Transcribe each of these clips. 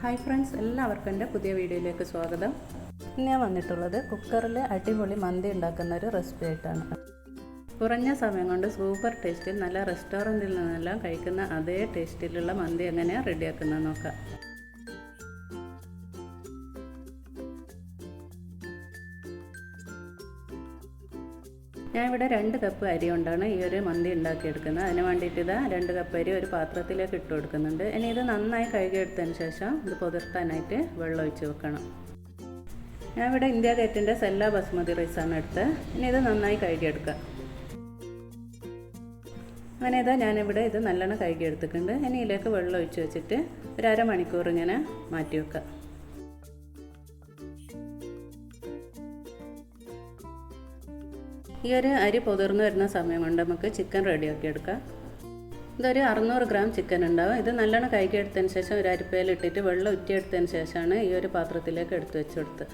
Hi friends എല്ലാവർക്കും എന്റെ പുതിയ വീഡിയോയിലേക്ക് സ്വാഗതം. ഇന്ന് ഞാൻ വന്നിട്ടുള്ളത് കുക്കറിൽ അടിപൊളി മന്തി ഉണ്ടാക്കുന്ന ഒരു റെസിപ്പി ആയിട്ടാണ്. കുറഞ്ഞ സമയം കൊണ്ട് സൂപ്പർ ടേസ്റ്റിൽ നല്ല റെസ്റ്റോറന്റിൽ നിന്നെല്ലാം കഴിക്കുന്ന അതേ ടേസ്റ്റിലുള്ള മന്തി എങ്ങനെയാണ് റെഡിയാക്കുന്നത് നോക്കാം. ഞാൻ ഇവിടെ രണ്ട് കപ്പ് അരി കൊണ്ടാണ് ഈ ഒരു മന്തി ഉണ്ടാക്കിയെടുക്കുന്നത്. അതിന് വേണ്ടിയിട്ട് ഇതാ രണ്ട് കപ്പ് അരി ഒരു പാത്രത്തിലേക്ക് ഇട്ട് കൊടുക്കുന്നുണ്ട്. ഇനി ഇത് നന്നായി കഴുകിയെടുത്തതിന് ശേഷം ഇത് പുതിർത്താനായിട്ട് വെള്ളം ഒഴിച്ച് വെക്കണം. ഞാൻ ഇവിടെ ഇന്ത്യ ഗേറ്റിന്റെ സെല്ല ബസ്മതി റൈസാണ് എടുത്തത്. ഇനി ഇത് നന്നായി കഴുകിയെടുക്കുക. അങ്ങനെ ഇതാ ഞാനിവിടെ ഇത് നല്ലോണം കഴുകിയെടുത്തിട്ടുണ്ട്. ഇനി ഇതിലേക്ക് വെള്ളം ഒഴിച്ച് വെച്ചിട്ട് ഒരു അരമണിക്കൂർ ഇങ്ങനെ മാറ്റി വെക്കുക. ഈ ഒരു അരി പൊതിർന്നു വരുന്ന സമയം കൊണ്ട് നമുക്ക് ചിക്കൻ റെഡിയാക്കി എടുക്കാം. ഇതൊരു അറുന്നൂറ് ഗ്രാം ചിക്കൻ ഉണ്ടാവും. ഇത് നല്ലോണം കഴുകിയെടുത്തതിന് ശേഷം ഒരു അരിപ്പയിൽ ഇട്ടിട്ട് വെള്ളം ഉറ്റിയെടുത്തതിന് ശേഷമാണ് ഈ ഒരു പാത്രത്തിലേക്ക് എടുത്ത് വെച്ചെടുത്ത്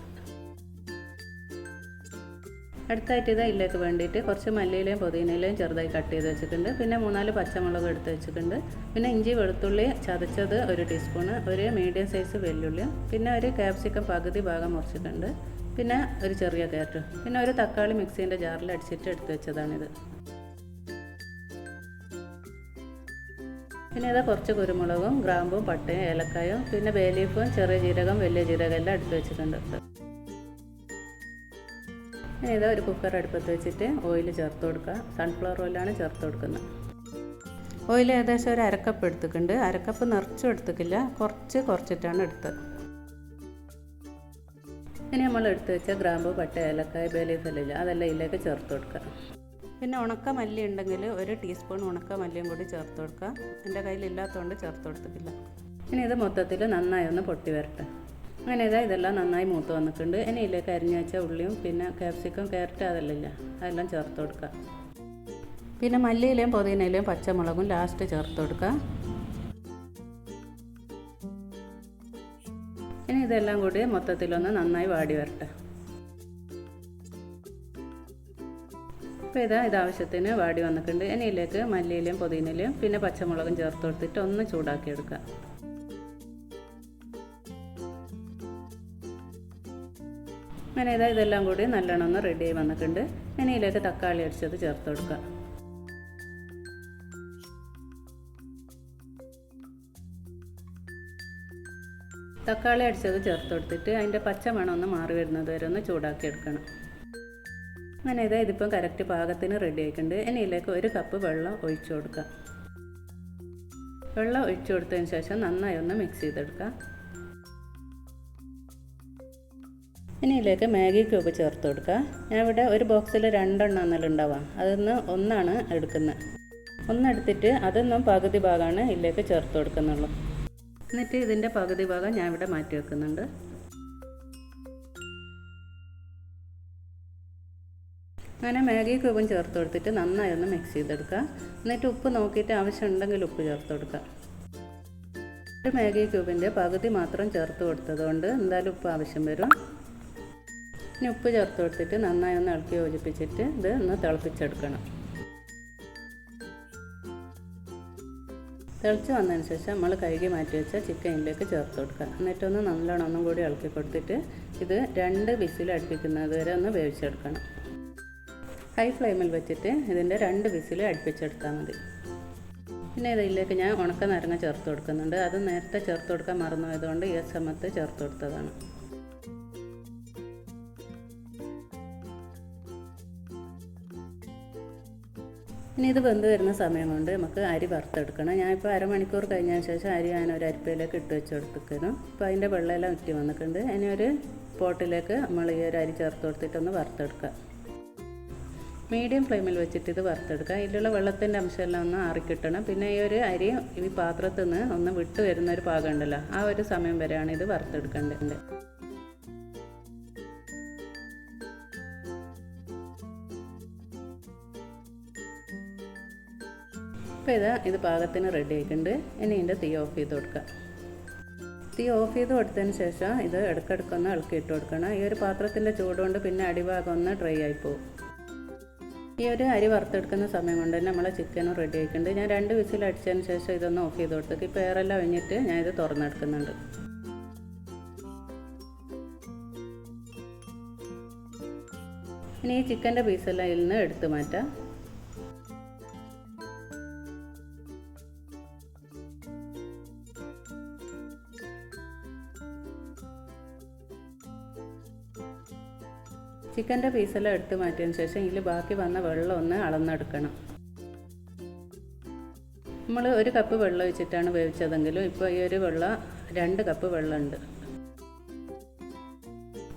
അടുത്തായിട്ട് ഇത് ഇതിലേക്ക് വേണ്ടിയിട്ട് കുറച്ച് മല്ലിയിലയും പുതിനയിലയും ചെറുതായി കട്ട് ചെയ്ത് വെച്ചിട്ടുണ്ട്. പിന്നെ മൂന്നാൽ പച്ചമുളക് എടുത്ത് വെച്ചിട്ടുണ്ട്. പിന്നെ ഇഞ്ചി വെളുത്തുള്ളി ചതച്ചത് ഒരു ടീസ്പൂണ് ഒരു മീഡിയം സൈസ് വെല്ലുള്ളി പിന്നെ ഒരു ക്യാപ്സിക്കം പകുതി ഭാഗം മുറിച്ചിട്ടുണ്ട്. പിന്നെ ഒരു ചെറിയ കയറ്റം. പിന്നെ ഒരു തക്കാളി മിക്സീന്റെ ജാറിൽ അടിച്ചിട്ട് എടുത്ത് വെച്ചതാണിത്. പിന്നെ ഇത് കുറച്ച് കുരുമുളകും ഗ്രാമ്പും പട്ടയും ഏലക്കായും പിന്നെ ബേലീഫും ചെറിയ ജീരകം വലിയ ജീരകം എല്ലാം എടുത്ത് വെച്ചിട്ടുണ്ട്. ഇനി ഇതാ ഒരു കുക്കർ അടുപ്പത്ത് വെച്ചിട്ട് ഓയിൽ ചേർത്ത് കൊടുക്കുക. സൺഫ്ലവർ ഓയിലാണ് ചേർത്ത് കൊടുക്കുന്നത്. ഓയിൽ ഏകദേശം ഒരു അരക്കപ്പ് എടുത്തിട്ടുണ്ട്. അരക്കപ്പ് നിറച്ചും എടുത്തിട്ടില്ല. കുറച്ച് കുറച്ചിട്ടാണ് എടുത്തത്. ഇനി നമ്മൾ എടുത്ത് വെച്ച ഗ്രാമ്പ് പട്ട ഏലക്കായ ബേലീഫ് എല്ലാം അതെല്ലാം ഇതിലേക്ക് ചേർത്ത് കൊടുക്കുക. പിന്നെ ഉണക്ക മല്ലി ഉണ്ടെങ്കിൽ ഒരു ടീസ്പൂൺ ഉണക്ക മല്ലിയും കൂടി ചേർത്ത് കൊടുക്കുക. എന്റെ കയ്യിലില്ലാത്തതുകൊണ്ട് ചേർത്ത് കൊടുത്തിട്ടില്ല. ഇനി ഇത് മൊത്തത്തിൽ നന്നായി ഒന്ന് പൊട്ടി വരട്ടെ. അങ്ങനെ ഇതാ ഇതെല്ലാം നന്നായി മൂത്ത് വന്നിട്ടുണ്ട്. ഇനി ഇതിലേക്ക് അരിഞ്ഞു വെച്ച ഉള്ളിയും പിന്നെ ക്യാപ്സിക്കം ക്യാരറ്റ് അതെല്ലാം ഇല്ല അതെല്ലാം ചേർത്ത് കൊടുക്കുക. പിന്നെ മല്ലിയിലെയും പുതിനയിലയും പച്ചമുളകും ലാസ്റ്റ് ചേർത്ത് കൊടുക്കുക. ഇതെല്ലാം കൂടി മൊത്തത്തിലൊന്ന് നന്നായി വാടി വരട്ടെ. അപ്പോൾ ഇതാ ഇത് ആവശ്യത്തിന് വാടി വന്നിട്ടുണ്ട്. ഇനി ഇതിലേക്ക് മല്ലിയിലും പുതിനയിലയും പിന്നെ പച്ചമുളകും ചേർത്ത് കൊടുത്തിട്ട് ഒന്ന് ചൂടാക്കി എടുക്കുക. അങ്ങനെ ഇതാ ഇതെല്ലാം കൂടി നല്ലോണം ഒന്ന് റെഡി വന്നിട്ടുണ്ട്. ഇനി ഇതിലേക്ക് തക്കാളി അടിച്ചത് ചേർത്ത് കൊടുക്കുക. തക്കാളി അടിച്ചത് ചേർത്ത് കൊടുത്തിട്ട് അതിന്റെ പച്ച മണം ഒന്ന് മാറി വരുന്നത് വരെ ഒന്ന് ചൂടാക്കി എടുക്കണം. അങ്ങനെ ഇതാ ഇതിപ്പം കറക്റ്റ് പാകത്തിന് റെഡി ആയിട്ടുണ്ട്. ഇനി ഇതിലേക്ക് ഒരു കപ്പ് വെള്ളം ഒഴിച്ചു കൊടുക്കാം. വെള്ളം ഒഴിച്ചു കൊടുത്തതിന് ശേഷം നന്നായി ഒന്ന് മിക്സ് ചെയ്തെടുക്കുക ഇനി ഇതിലേക്ക് മാഗി ക്യൂബ് ചേർത്ത് കൊടുക്കുക ഞാൻ ഇവിടെ ഒരു ബോക്സിൽ രണ്ടെണ്ണം എന്നല്ല ഉണ്ടാവുക. അതിന്ന് ഒന്നാണ് എടുക്കുന്നത്. ഒന്നെടുത്തിട്ട് അതൊന്നും പകുതി ഭാഗമാണ് ഇതിലേക്ക് ചേർത്ത് കൊടുക്കുന്നുള്ളൂ. എന്നിട്ട് ഇതിന്റെ പകുതി ഭാഗം ഞാൻ ഇവിടെ മാറ്റി വെക്കുന്നുണ്ട്. അങ്ങനെ മാഗി ക്യൂബും ചേർത്ത് കൊടുത്തിട്ട് നന്നായി ഒന്ന് മിക്സ് ചെയ്തെടുക്കുക. എന്നിട്ട് ഉപ്പ് നോക്കിയിട്ട് ആവശ്യമുണ്ടെങ്കിൽ ഉപ്പ് ചേർത്ത് കൊടുക്കുക. ഒരു മാഗി ക്യൂബിന്റെ പകുതി മാത്രം ചേർത്ത് കൊടുത്തതുകൊണ്ട് എന്തായാലും ഉപ്പ് ആവശ്യം വരും. ഇനി ഉപ്പ് ചേർത്ത് കൊടുത്തിട്ട് നന്നായി ഒന്ന് ഇളക്കി യോജിപ്പിച്ചിട്ട് ഇത് ഒന്ന് തിളപ്പിച്ചെടുക്കണം. തിളച്ച് വന്നതിന് ശേഷം നമ്മൾ കഴുകി മാറ്റി വെച്ച ചിക്കനിലേക്ക് ചേർത്ത് കൊടുക്കുക. എന്നിട്ടൊന്ന് നല്ലോണം ഒന്നും കൂടി ഇളക്കി കൊടുത്തിട്ട് ഇത് രണ്ട് വിസിൽ അടുപ്പിക്കുന്നത് വരെ ഒന്ന് വേവിച്ചെടുക്കണം. ഹൈ ഫ്ലെയിമിൽ വെച്ചിട്ട് ഇതിന്റെ രണ്ട് വിസിൽ അടുപ്പിച്ചെടുത്താൽ മതി. പിന്നെ ഇതിലേക്ക് ഞാൻ ഉണക്ക നാരങ്ങ ചേർത്ത് കൊടുക്കുന്നുണ്ട്. അത് നേരത്തെ ചേർത്ത് കൊടുക്കാൻ മറന്നു പോയതുകൊണ്ട് ഈ സമയത്ത് ചേർത്ത് കൊടുത്തതാണ്. ഇനി ഇത് വെന്ത് വരുന്ന സമയം കൊണ്ട് നമുക്ക് അരി വറുത്തെടുക്കണം. ഞാനിപ്പോൾ അരമണിക്കൂർ കഴിഞ്ഞതിന് ശേഷം അരി ഞാൻ ഒരു അരിപ്പയിലേക്ക് ഇട്ട് വെച്ച് കൊടുത്തിരിക്കുന്നു. അപ്പോൾ അതിന്റെ വെള്ളമെല്ലാം ഉറ്റി വന്നിട്ടുണ്ട്. ഇനി ഒരു പോട്ടിലേക്ക് നമ്മൾ ഈ ഒരു അരി ചേർത്ത് കൊടുത്തിട്ടൊന്ന് വറുത്തെടുക്കുക മീഡിയം ഫ്ലെയിമിൽ വെച്ചിട്ട് ഇത് വറുത്തെടുക്കുക ഇതിലുള്ള വെള്ളത്തിന്റെ അംശമെല്ലാം ഒന്ന് ആറിക്കിട്ടണം. പിന്നെ ഈ ഒരു അരി ഈ പാത്രത്തിൽ നിന്ന് ഒന്ന് വിട്ട് വരുന്ന ഒരു പാകം ഉണ്ടല്ലോ ആ ഒരു സമയം വരെയാണ് ഇത് വറുത്തെടുക്കേണ്ടത്. അപ്പോൾ ഇതാ ഇത് പാകത്തിന് റെഡി ആയിട്ടുണ്ട്. ഇനി ഇതിന്റെ തീ ഓഫ് ചെയ്ത് കൊടുക്കുക. തീ ഓഫ് ചെയ്ത് കൊടുത്തതിന് ശേഷം ഇത് ഇടക്കിടക്കൊന്ന് ഇളക്കി ഇട്ട് കൊടുക്കണം. ഈ ഒരു പാത്രത്തിന്റെ ചൂടുകൊണ്ട് പിന്നെ അടിഭാഗം ഒന്ന് ഡ്രൈ ആയിപ്പോവും ഈ ഒരു അരി വറുത്തെടുക്കുന്ന സമയം കൊണ്ട് തന്നെ നമ്മളെ ചിക്കനും റെഡി ആയിട്ടുണ്ട്. ഞാൻ രണ്ട് വിസിൽ അടിച്ചതിന് ശേഷം ഇതൊന്ന് ഓഫ് ചെയ്ത് കൊടുത്തേക്ക് ഇപ്പോൾ എയറെല്ലാം ഞാൻ ഇത് തുറന്നെടുക്കുന്നുണ്ട്. ഇനി ഈ ചിക്കന്റെ പീസെല്ലാം ഇതിൽ നിന്ന് എടുത്തു മാറ്റാം. ചിക്കന്റെ പീസെല്ലാം എടുത്തു മാറ്റിയതിന് ശേഷം ഇതിൽ ബാക്കി വന്ന വെള്ളം ഒന്ന് അളന്നെടുക്കണം. നമ്മൾ ഒരു കപ്പ് വെള്ളം വെച്ചിട്ടാണ് വേവിച്ചതെങ്കിലും ഇപ്പോൾ ഈ ഒരു വെള്ളം രണ്ട് കപ്പ് വെള്ളമുണ്ട്.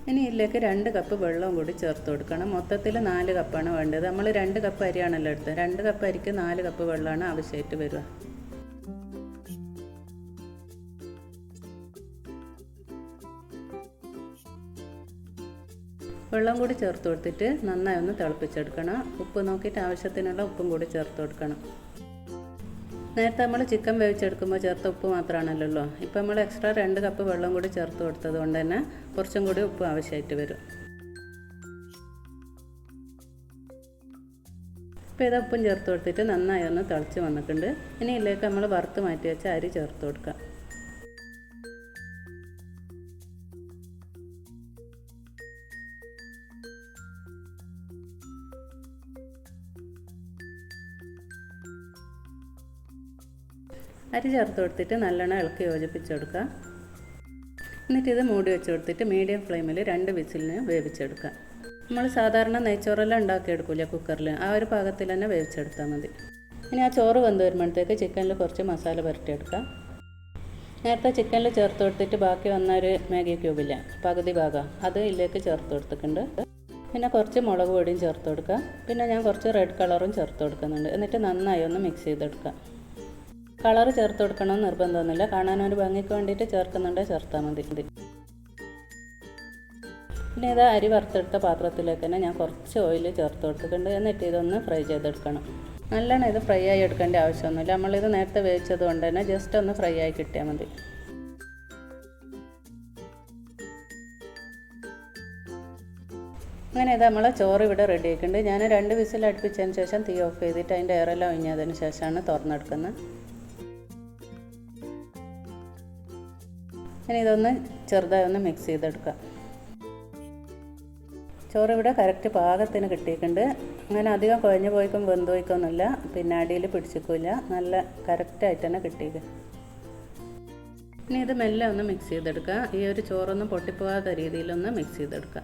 ഇനി ഇതിലേക്ക് രണ്ട് കപ്പ് വെള്ളവും കൂടി ചേർത്ത് കൊടുക്കണം. മൊത്തത്തിൽ നാല് കപ്പാണ് വേണ്ടത്. നമ്മൾ രണ്ട് കപ്പ് അരിയാണല്ലോ എടുത്തത്. രണ്ട് കപ്പ് അരിക്ക് നാല് കപ്പ് വെള്ളമാണ് ആവശ്യമായിട്ട് വരിക. വെള്ളം കൂടി ചേർത്ത് കൊടുത്തിട്ട് നന്നായി ഒന്ന് തിളപ്പിച്ചെടുക്കണം. ഉപ്പ് നോക്കിയിട്ട് ആവശ്യത്തിനുള്ള ഉപ്പും കൂടി ചേർത്ത് കൊടുക്കണം. നേരത്തെ നമ്മൾ ചിക്കൻ വേവിച്ചെടുക്കുമ്പോൾ ചേർത്ത ഉപ്പ് മാത്രമാണല്ലോ ഇപ്പം നമ്മൾ എക്സ്ട്രാ രണ്ട് കപ്പ് വെള്ളം കൂടി ചേർത്ത് കൊടുത്തത് കൊണ്ട് തന്നെ കുറച്ചും കൂടി ഉപ്പ് ആവശ്യമായിട്ട് വരും. ഇപ്പോൾ ഇത് ഉപ്പും ചേർത്ത് കൊടുത്തിട്ട് നന്നായി ഒന്ന് തിളച്ച് വന്നിട്ടുണ്ട്. ഇനി ഇതിലേക്ക് നമ്മൾ വറുത്ത് മാറ്റി വെച്ച അരി ചേർത്ത് കൊടുക്കാം. അരി ചേർത്ത് കൊടുത്തിട്ട് നല്ലോണം ഇളക്കി യോജിപ്പിച്ചെടുക്കുക എന്നിട്ട് ഇത് മൂടി വെച്ച് കൊടുത്തിട്ട് മീഡിയം ഫ്ലെയിമിൽ രണ്ട് വിസിലിന് വേവിച്ചെടുക്കുക നമ്മൾ സാധാരണ നെയ്ച്ചോറെല്ലാം ഉണ്ടാക്കിയെടുക്കില്ല കുക്കറിൽ ആ ഒരു പാകത്തിൽ തന്നെ വേവിച്ചെടുത്താൽ മതി. ഇനി ആ ചോറ് വെന്ത് വരുമ്പോഴത്തേക്ക് ചിക്കനിൽ കുറച്ച് മസാല പുരട്ടിയെടുക്കാം നേരത്തെ ചിക്കനിൽ ചേർത്ത് കൊടുത്തിട്ട് ബാക്കി വന്ന ഒരു മാഗി ക്യൂബില്ല പകുതി ഭാഗം അത് ഇതിലേക്ക് ചേർത്ത് കൊടുത്തിട്ടുണ്ട്. പിന്നെ കുറച്ച് മുളക് പൊടിയും ചേർത്ത് കൊടുക്കുക. പിന്നെ ഞാൻ കുറച്ച് റെഡ് കളറും ചേർത്ത് കൊടുക്കുന്നുണ്ട്. എന്നിട്ട് നന്നായി ഒന്ന് മിക്സ് ചെയ്തെടുക്കുക. കളർ ചേർത്ത് കൊടുക്കണമെന്ന് നിർബന്ധമൊന്നുമില്ല കാണാൻ ഒരു ഭംഗിക്ക് വേണ്ടിയിട്ട് ചേർക്കുന്നുണ്ട്. ചേർത്താൽ മതി. പിന്നെ ഇത് അരി വറുത്തെടുത്ത പാത്രത്തിലേക്ക് തന്നെ ഞാൻ കുറച്ച് ഓയിൽ ചേർത്ത് കൊടുത്തിട്ടുണ്ട്. എന്നിട്ട് ഇതൊന്ന് ഫ്രൈ ചെയ്തെടുക്കണം. നല്ലോണം ഇത് ഫ്രൈ ആയി എടുക്കേണ്ട ആവശ്യമൊന്നുമില്ല. നമ്മളിത് നേരത്തെ വേവിച്ചത് കൊണ്ട് തന്നെ ജസ്റ്റ് ഒന്ന് ഫ്രൈ ആയി കിട്ടിയാൽ മതി. അങ്ങനെ ഇത് നമ്മളെ ചോറ് ഇവിടെ റെഡി ആയിട്ടുണ്ട്. ഞാൻ രണ്ട് വിസിൽ അടുപ്പിച്ചതിന് ശേഷം തീ ഓഫ് ചെയ്തിട്ട് അതിന്റെ എയറെല്ലാം ഒഴിഞ്ഞതിന് ശേഷമാണ് തുറന്നെടുക്കുന്നത്. ഇനി ഇതൊന്ന് ചെറുതായി ഒന്ന് മിക്സ് ചെയ്തെടുക്കാം ചോറ് ഇവിടെ കറക്റ്റ് പാകത്തിന് കിട്ടിയിട്ടുണ്ട്. അങ്ങനെ അധികം കുഴഞ്ഞു പോയിക്കും വെന്ത് പോയിക്കൊന്നുമില്ല പിന്നെ അടിയിൽ പിടിച്ചിക്കില്ല നല്ല കറക്റ്റായിട്ട് തന്നെ കിട്ടിയത് ഇനി ഇത് മെല്ലെ ഒന്ന് മിക്സ് ചെയ്തെടുക്കുക. ഈ ഒരു ചോറൊന്നും പൊട്ടിപ്പോകാത്ത രീതിയിലൊന്ന് മിക്സ് ചെയ്തെടുക്കുക.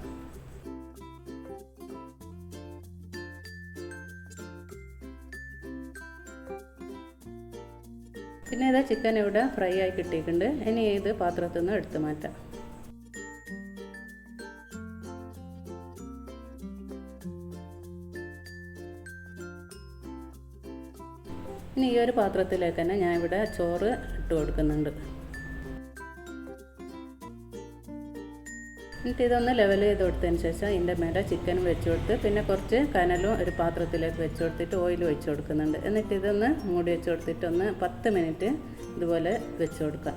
പിന്നെ ഇതാ ചിക്കൻ ഇവിടെ ഫ്രൈ ആയി കിട്ടിയിട്ടുണ്ട്. ഇനി ഇത് പാത്രത്തിൽ നിന്ന് എടുത്തു മാറ്റാം. ഇനി ഈ ഒരു പാത്രത്തിലേക്ക് തന്നെ ഞാൻ ഇവിടെ ചോറ് ഇട്ട് കൊടുക്കുന്നുണ്ട്. എന്നിട്ട് ഇതൊന്ന് ലെവൽ ചെയ്ത് കൊടുത്തതിന് ശേഷം ഇതിന്റെ മേലെ ചിക്കൻ വെച്ച് കൊടുത്ത് പിന്നെ കുറച്ച് കനലും ഒരു പാത്രത്തിലേക്ക് വെച്ച് കൊടുത്തിട്ട് ഓയിൽ വെച്ച് കൊടുക്കുന്നുണ്ട്. എന്നിട്ട് ഇതൊന്ന് മൂടി വെച്ച് കൊടുത്തിട്ട് ഒന്ന് പത്ത് മിനിറ്റ് ഇതുപോലെ വെച്ച് കൊടുക്കാം.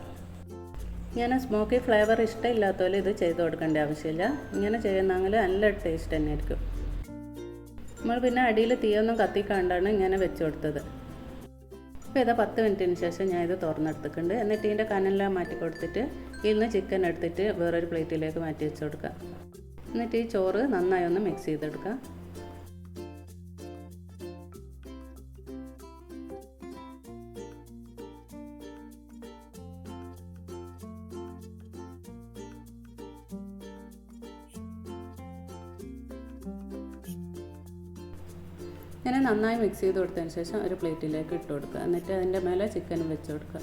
ഞാൻ സ്മോക്കി ഫ്ലേവർ ഇഷ്ടമില്ലാത്തപോലെ ഇത് ചെയ്ത് കൊടുക്കേണ്ട ആവശ്യമില്ല. ഇങ്ങനെ ചെയ്യുന്നെങ്കിൽ നല്ല ടേസ്റ്റ് തന്നെ ആയിരിക്കും നമ്മൾ പിന്നെ അടിയിൽ തീയൊന്നും കത്തിക്കാണ്ടാണ് ഇങ്ങനെ വെച്ച് കൊടുത്തത്. ഇപ്പോൾ ഇതാ പത്ത് മിനിറ്റിന് ശേഷം ഞാൻ ഇത് തുറന്നെടുത്തിട്ടുണ്ട്. എന്നിട്ട് ഇതിന്റെ കനലിലാണ് മാറ്റി കൊടുത്തിട്ട് ഇതിൽ ചിക്കൻ എടുത്തിട്ട് വേറൊരു പ്ലേറ്റിലേക്ക് മാറ്റി വെച്ച് കൊടുക്കുക എന്നിട്ട് ഈ ചോറ് നന്നായി ഒന്ന് മിക്സ് ചെയ്തെടുക്കുക ഇങ്ങനെ നന്നായി മിക്സ് ചെയ്ത് കൊടുത്തതിന് ശേഷം ഒരു പ്ലേറ്റിലേക്ക് ഇട്ട് കൊടുക്കുക. എന്നിട്ട് അതിന്റെ മേലെ ചിക്കനും വെച്ച് കൊടുക്കുക.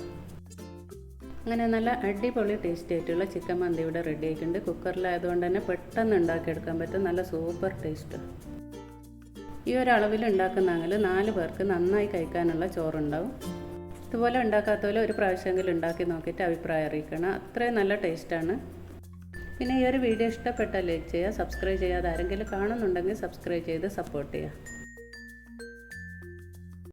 അങ്ങനെ നല്ല അടിപൊളി ടേസ്റ്റ് ആയിട്ടുള്ള ചിക്കൻ മന്തി ഇവിടെ റെഡി ആയിട്ടുണ്ട്. കുക്കറിലായതുകൊണ്ട് തന്നെ പെട്ടെന്ന് ഉണ്ടാക്കിയെടുക്കാൻ പറ്റും. നല്ല സൂപ്പർ ടേസ്റ്റ് ഈ ഒരളവിൽ ഉണ്ടാക്കുന്നെങ്കിൽ നാല് പേർക്ക് നന്നായി കഴിക്കാനുള്ള ചോറുണ്ടാവും. ഇതുപോലെ ഉണ്ടാക്കാത്തപോലെ ഒരു പ്രാവശ്യമെങ്കിലും ഉണ്ടാക്കി നോക്കിയിട്ട് അഭിപ്രായം അറിയിക്കണം. അത്രയും നല്ല ടേസ്റ്റാണ് പിന്നെ ഈ ഒരു വീഡിയോ ഇഷ്ടപ്പെട്ടാൽ ലൈക്ക് ചെയ്യുക സബ്സ്ക്രൈബ് ചെയ്യാതെ ആരെങ്കിലും കാണുന്നുണ്ടെങ്കിൽ സബ്സ്ക്രൈബ് ചെയ്ത് സപ്പോർട്ട് ചെയ്യുക.